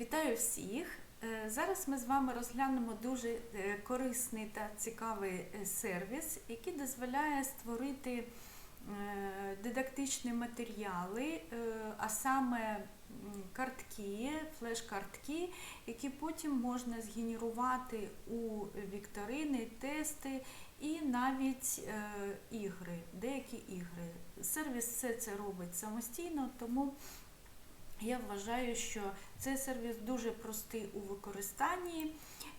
Вітаю всіх! Е, Зараз ми з вами розглянемо дуже е, корисний та цікавий е, сервіс, який дозволяє створити дидактичні матеріали, а саме картки, флеш-картки, які потім можна згенерувати у вікторини, тести і навіть ігри, деякі ігри. Сервіс все це робить самостійно, тому я вважаю, що цей сервіс дуже простий у використанні,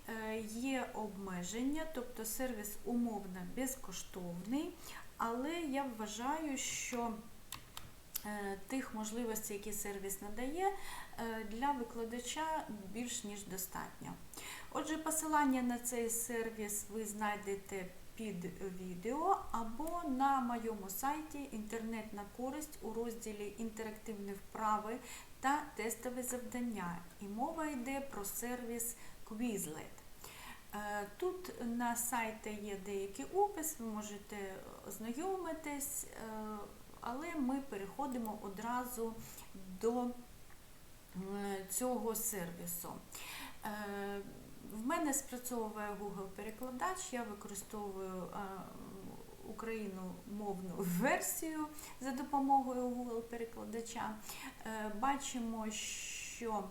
е, є обмеження, тобто сервіс умовно безкоштовний, але я вважаю, що е, тих можливостей, які сервіс надає, е, для викладача більш ніж достатньо. Отже, посилання на цей сервіс ви знайдете під відео або на моєму сайті Інтернет на користь у розділі Інтерактивні вправи та тестові завдання. І мова йде про сервіс Quizlet. Е, Тут на сайті є деякий опис, ви можете ознайомитись, е, але ми переходимо одразу до е, цього сервісу. В мене спрацьовує Google перекладач, я використовую україномовну версію за допомогою Google перекладача. Е, Бачимо, що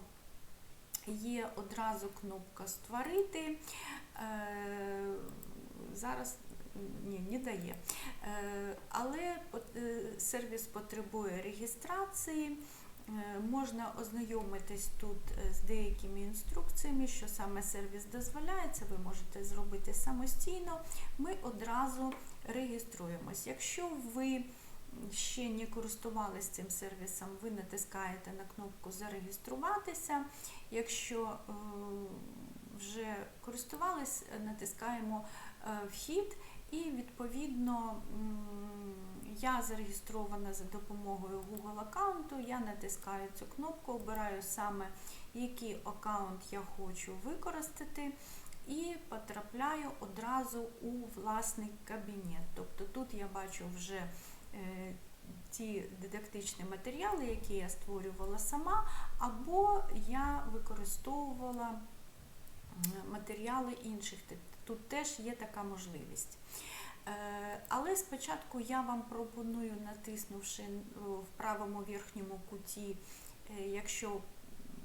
є одразу кнопка Створити. Е, Зараз ні, не дає. Е, Але сервіс потребує реєстрації. Е, Можна ознайомитись тут е, з деякими інструкціями, що саме сервіс дозволяє, це ви можете зробити самостійно. Ми одразу реєструємось. Якщо ви ще не користувалися цим сервісом, ви натискаєте на кнопку Зареєструватися. Якщо е, вже користувались, натискаємо Вхід і відповідно я зареєстрована за допомогою Google аккаунту. Я натискаю цю кнопку, обираю саме який аккаунт я хочу використати. І потрапляю одразу у власний кабінет. Тобто тут я бачу вже е, ті дидактичні матеріали, які я створювала сама, або я використовувала матеріали інших. Тут теж є така можливість. Е, Але спочатку я вам пропоную, натиснувши в правому верхньому куті, е, якщо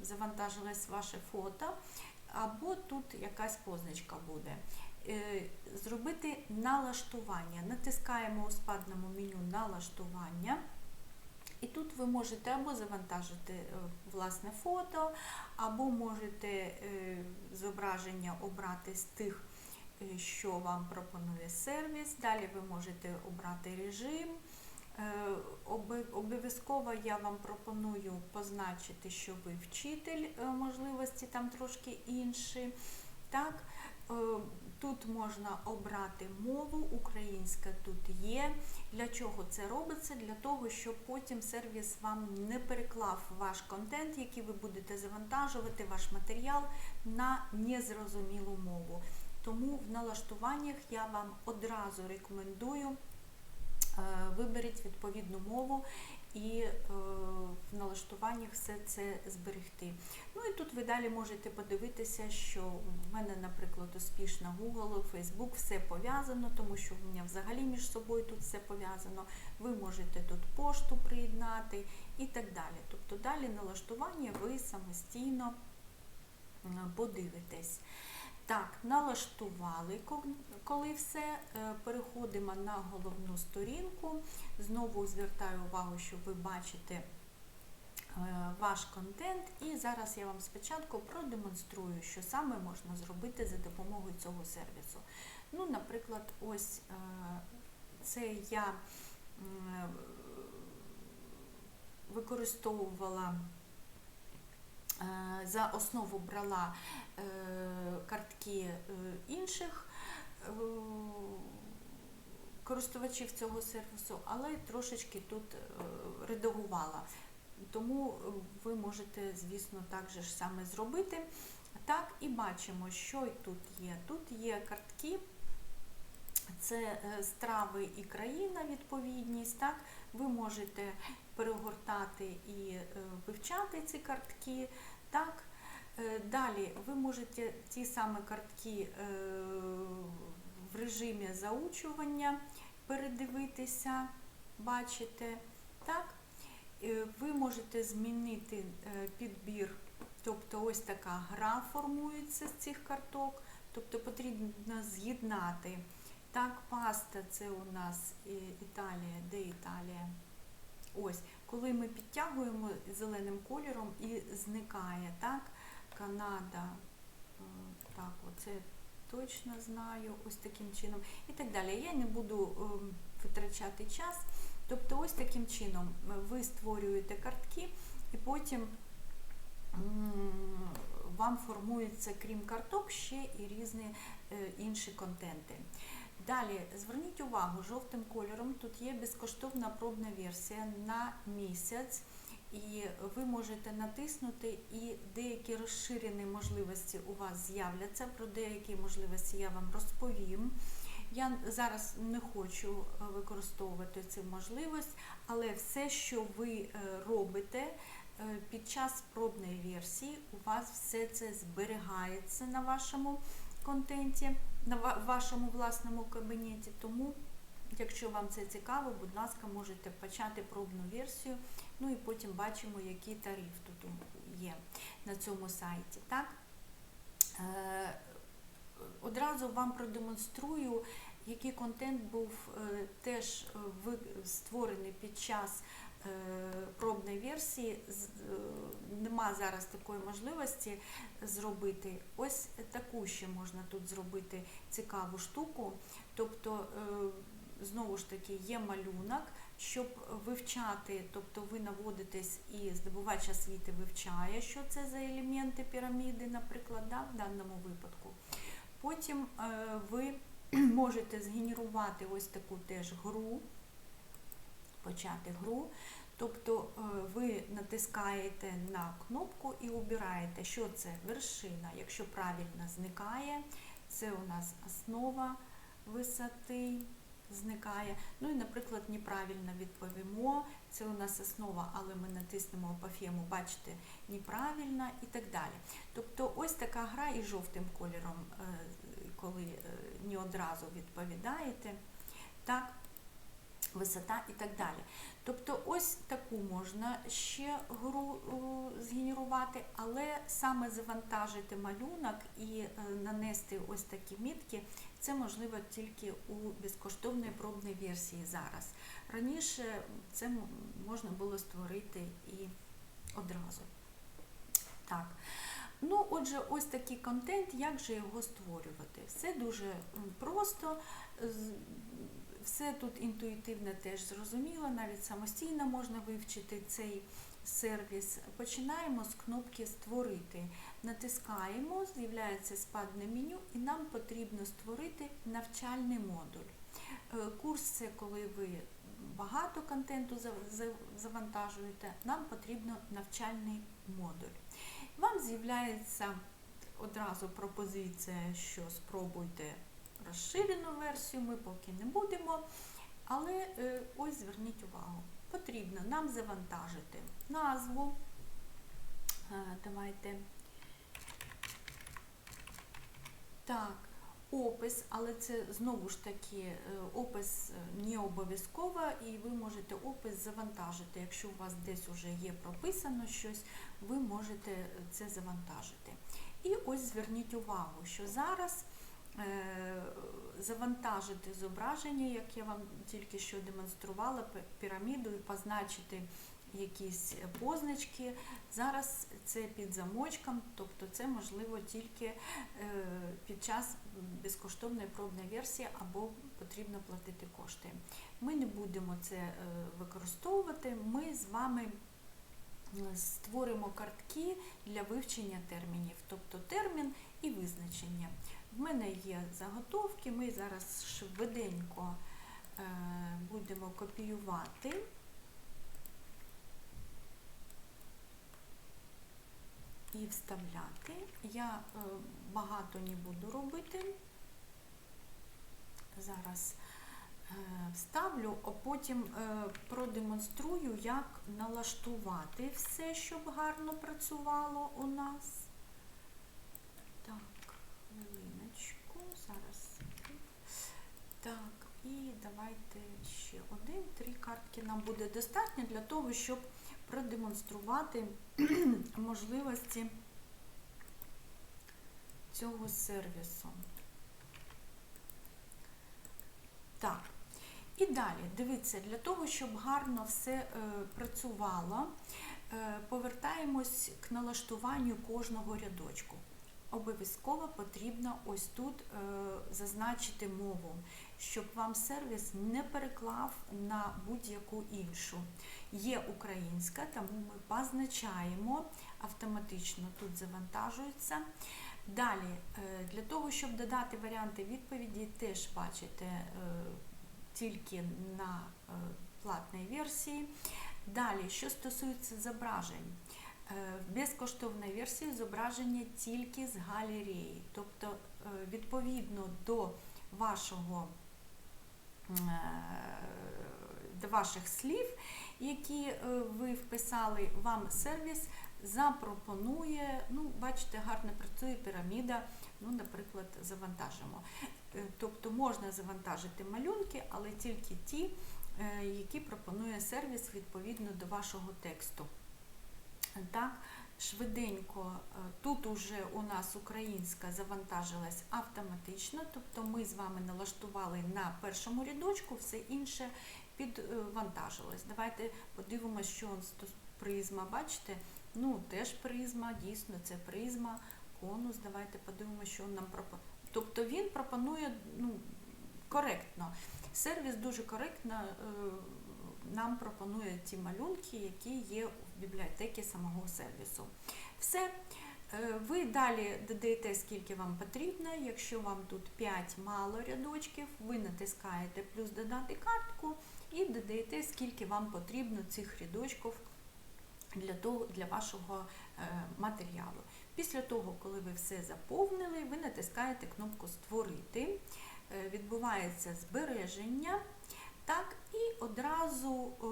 завантажилось ваше фото, або тут якась позначка буде. Е, Зробити налаштування. Натискаємо у спадному меню налаштування. І тут ви можете або завантажити власне фото, або можете зображення обрати з тих, що вам пропонує сервіс. Далі ви можете обрати режим. Е, Обов'язково я вам пропоную позначити, що ви вчитель, е, можливості там трошки інші. Так? Е, Тут можна обрати мову, українська тут є. Для чого це робиться? Для того, щоб потім сервіс вам не переклав ваш контент, який ви будете завантажувати, ваш матеріал на незрозумілу мову. Тому в налаштуваннях я вам одразу рекомендую е, виберіть відповідну мову і е, в налаштуваннях все це зберегти. Ну і тут ви далі можете подивитися, що в мене, наприклад, успішна Google, Facebook, все пов'язано, тому що в мене взагалі між собою тут все пов'язано. Ви можете тут пошту приєднати і так далі. Тобто далі налаштування ви самостійно подивитесь. Так, налаштували, коли все, е, переходимо на головну сторінку. Знову звертаю увагу, що ви бачите е, ваш контент. І зараз я вам спочатку продемонструю, що саме можна зробити за допомогою цього сервісу. Ну, наприклад, ось е, це я використовувала. Е, За основу брала е, картки е, інших користувачів цього сервісу, але трошечки тут редагувала. Тому ви можете, звісно, так же ж саме зробити. Так, і бачимо, що тут є. Тут є картки, це страви і країна, відповідність. Так, ви можете перегортати і е, вивчати ці картки. Так, Е, Далі ви можете ті самі картки е, в режимі заучування передивитися, бачите. Так? Ви можете змінити підбір, тобто ось така гра формується з цих карток, тобто потрібно з'єднати. Так, паста це у нас Італія, де Італія? Ось, коли ми підтягуємо зеленим кольором і зникає, так? Канада, е, так, оце точно знаю, ось таким чином. І так далі. Я не буду ем, витрачати час. Тобто, ось таким чином е, ви створюєте картки, і потім вам формується, крім карток, ще і різні е, інші контенти. Далі зверніть увагу, жовтим кольором тут є безкоштовна пробна версія на місяць, і ви можете натиснути, і деякі розширені можливості у вас з'являться. Про деякі можливості я вам розповім. Я зараз не хочу е, використовувати цю можливість, але все, що ви е, робите е, під час пробної версії, у вас все це зберігається на вашому контенті, на вашому власному кабінеті. Тому, якщо вам це цікаво, будь ласка, можете почати пробну версію. Ну і потім бачимо, який тариф тут є на цьому сайті. Так? Е, Одразу вам продемонструю, який контент був е, теж е, створений під час пробної версії. Е, Нема зараз такої можливості зробити. Ось таку ще можна тут зробити цікаву штуку. Тобто, е, знову ж таки, є малюнок, щоб вивчати, тобто ви наводитесь і здобувач освіти вивчає, що це за елементи піраміди, наприклад, да, в даному випадку. Потім е, ви можете згенерувати ось таку теж гру, почати гру. Тобто е, ви натискаєте на кнопку і обираєте, що це вершина. Якщо правильно зникає, це у нас основа висоти зникає. Ну і, наприклад, неправильно відповімо. Це у нас основа, але ми натиснемо апофему, бачите, неправильно і так далі. Тобто ось така гра і жовтим кольором, е, коли е, не одразу відповідаєте. Так, висота і так далі. Тобто ось таку можна ще гру згенерувати, але саме завантажити малюнок і е, нанести ось такі мітки, це можливо тільки у безкоштовній пробній версії зараз. Раніше це можна було створити і одразу. Так. Ну, отже, ось такий контент, як же його створювати? Все дуже просто. Все тут інтуїтивно теж зрозуміло, навіть самостійно можна вивчити цей сервіс. Починаємо з кнопки Створити. Натискаємо, з'являється спадне меню, і нам потрібно створити навчальний модуль. Е, Курс це коли ви багато контенту за- за- завантажуєте, нам потрібно навчальний модуль. Вам з'являється одразу пропозиція, що спробуйте розширену версію, ми поки не будемо. Але е, ось зверніть увагу, потрібно нам завантажити назву. Е, Давайте. Так, опис, але це знову ж таки е, опис не обов'язково, і ви можете опис завантажити. Якщо у вас десь вже є прописано щось, ви можете це завантажити. І ось зверніть увагу, що зараз завантажити зображення, як я вам тільки що демонструвала, піраміду і позначити якісь позначки. Зараз це під замочком, тобто це можливо тільки е, під час безкоштовної пробної версії або потрібно платити кошти. Ми не будемо це е, використовувати. Ми з вами е, створимо картки для вивчення термінів, тобто термін і визначення. В мене є заготовки, ми зараз швиденько е, будемо копіювати. І вставляти. Я е, багато не буду робити. Зараз е, вставлю, а потім продемонструю, як налаштувати все, щоб гарно працювало у нас. Так, хвилиночку, зараз. Так, і давайте ще один, три картки нам буде достатньо для того, щоб продемонструвати можливості цього сервісу. Так. І далі, дивіться, для того, щоб гарно все е, працювало, е, повертаємось к налаштуванню кожного рядочку. Обов'язково потрібно ось тут е, зазначити мову, щоб вам сервіс не переклав на будь-яку іншу. Є українська, тому ми позначаємо, автоматично тут завантажується. Далі, е, для того, щоб додати варіанти відповіді, теж бачите е, тільки на платній версії. Далі, що стосується зображень, в безкоштовній версії зображення тільки з галереї, тобто е, відповідно до вашого е, до ваших слів, які е, ви вписали, вам сервіс запропонує, ну, бачите, гарно працює піраміда, ну, наприклад, завантажимо. Е, Тобто можна завантажити малюнки, але тільки ті, е, які пропонує сервіс відповідно до вашого тексту. Так, швиденько, е, тут уже у нас українська завантажилась автоматично, тобто ми з вами налаштували на першому рядочку, все інше підвантажилось. Давайте подивимося, що призма, бачите? Ну, теж призма, дійсно, це призма, конус. Давайте подивимося, що він нам пропонує. Тобто він пропонує ну, коректно. Сервіс дуже коректно е, нам пропонує ті малюнки, які є в бібліотеці самого сервісу. Все. Е, Ви далі додаєте, скільки вам потрібно. Якщо вам тут 5 мало рядочків, ви натискаєте плюс додати картку і додаєте, скільки вам потрібно цих рядочків для, того, для вашого е, матеріалу. Після того, коли ви все заповнили, ви натискаєте кнопку Створити, Е, відбувається збереження. Так, і одразу е,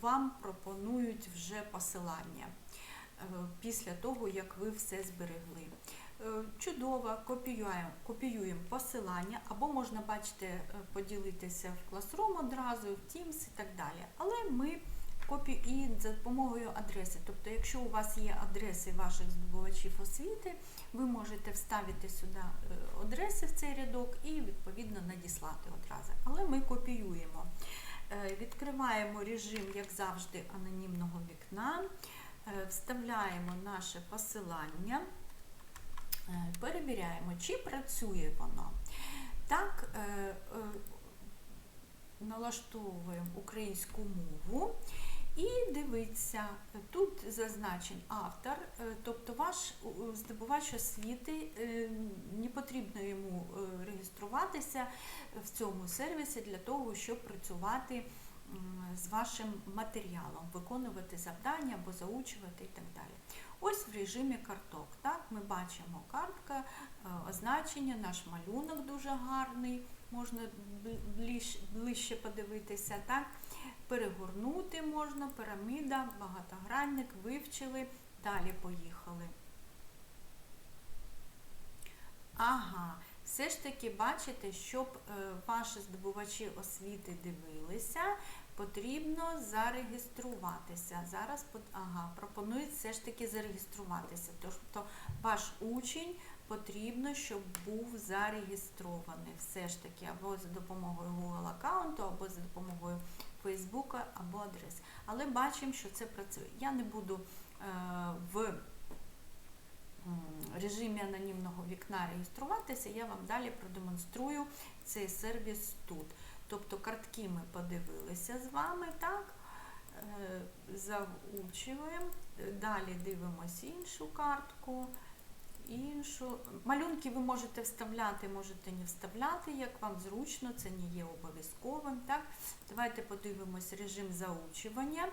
вам пропонують вже посилання е, після того, як ви все зберегли. Е, Чудово, копіюємо, копіюємо посилання, або можна, бачите, поділитися в Classroom одразу, в Teams і так далі. Але ми копію і за допомогою адреси. Тобто, якщо у вас є адреси ваших здобувачів освіти, ви можете вставити сюди е, адреси в цей рядок і відповідно надіслати одразу. Але ми копіюємо. Е, Відкриваємо режим, як завжди, анонімного вікна, е, вставляємо наше посилання, перевіряємо, чи працює воно. Так, налаштовуємо українську мову. І дивіться, тут зазначен автор, е, тобто ваш здобувач освіти, е, не потрібно йому е, реєструватися в цьому сервісі для того, щоб працювати з вашим матеріалом, виконувати завдання або заучувати і так далі. Ось в режимі карток. Так, Ми бачимо картка, означення, наш малюнок дуже гарний, можна ближче подивитися. Так? Перегорнути можна, піраміда, багатогранник, вивчили, далі поїхали. Ага, все ж таки бачите, щоб е, ваші здобувачі освіти дивилися, потрібно зареєструватися. Зараз ага, пропонують все ж таки зареєструватися. Тобто ваш учень потрібно, щоб був зареєстрований все ж таки або за допомогою Google аккаунту, або за допомогою Фейсбука або адрес. Але бачимо, що це працює. Я не буду е, в режимі анонімного вікна реєструватися, я вам далі продемонструю цей сервіс тут. Тобто картки ми подивилися з вами, так? Е, Заучуємо, далі дивимося іншу картку. Іншу. Малюнки ви можете вставляти, можете не вставляти, як вам зручно, це не є обов'язковим. Так? Давайте подивимось режим заучування.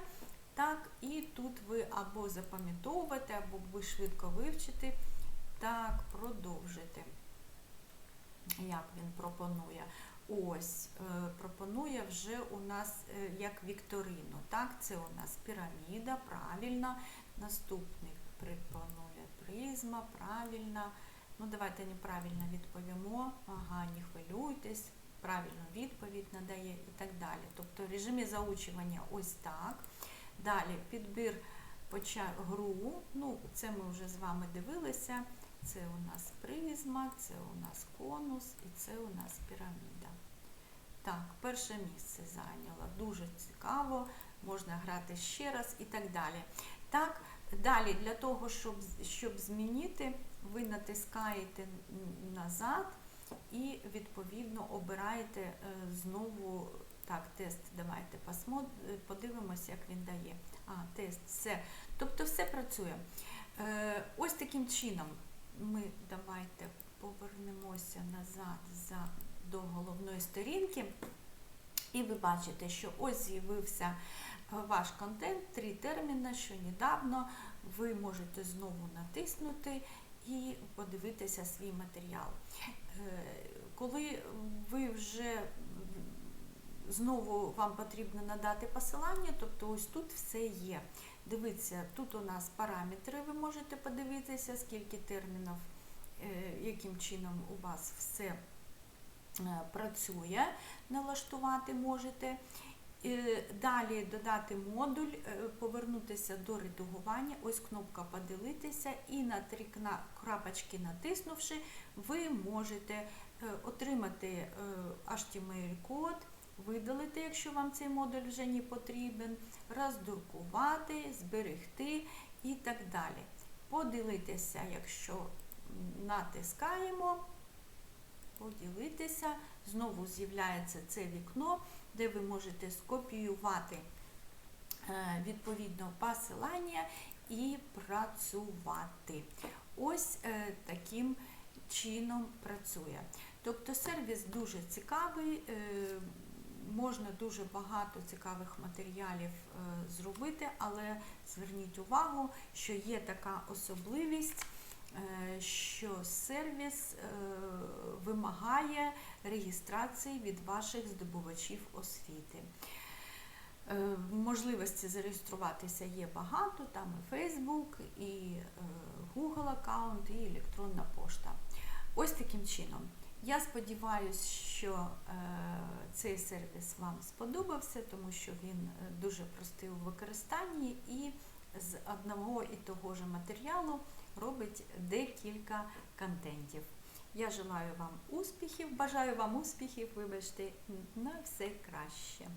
Так, і тут ви або запам'ятовуєте, або ви швидко вивчите. Так, продовжити. Як він пропонує? Ось, е, пропонує вже у нас е, як вікторину. Так, це у нас піраміда, правильно. Наступний пропонує призма, правильно. Ну, давайте неправильно відповімо. Ага, не хвилюйтесь, правильну відповідь надає і так далі. Тобто в режимі заучування ось так. Далі підбір гру. Ну, це ми вже з вами дивилися. Це у нас призма, це у нас конус і це у нас піраміда. Так, перше місце зайняла. Дуже цікаво, можна грати ще раз і так далі. Так, далі для того, щоб, щоб змінити, ви натискаєте назад і відповідно обираєте е, знову так, тест. Давайте посмо- е, подивимося, як він дає. А, тест, все. Тобто все працює. Е, ось таким чином ми давайте повернемося назад за, до головної сторінки. І ви бачите, що ось з'явився ваш контент, три терміни, що недавно ви можете знову натиснути і подивитися свій матеріал. Е, Коли ви вже знову вам потрібно надати посилання, тобто ось тут все є. Дивіться, тут у нас параметри, ви можете подивитися, скільки термінів, е, яким чином у вас все е, працює, налаштувати можете. Е, Далі додати модуль, е, повернутися до редагування, ось кнопка поділитися і на три крапочки натиснувши, ви можете е, отримати HTML-код, видалити, якщо вам цей модуль вже не потрібен, роздрукувати, зберегти і так далі. Поділитися, якщо натискаємо, поділитися, знову з'являється це вікно, де ви можете скопіювати е, відповідно посилання і працювати. Ось е, таким чином працює. Тобто сервіс дуже цікавий, е, можна дуже багато цікавих матеріалів зробити, але зверніть увагу, що є така особливість, що сервіс е, вимагає реєстрації від ваших здобувачів освіти. Е, Можливості зареєструватися є багато, там і Facebook, і е, Google аккаунт, і електронна пошта. Ось таким чином. Я сподіваюся, що е, цей сервіс вам сподобався, тому що він е, дуже простий у використанні і з одного і того ж матеріалу робить декілька контентів. Я желаю вам успіхів, бажаю вам успіхів, вибачте, на все краще.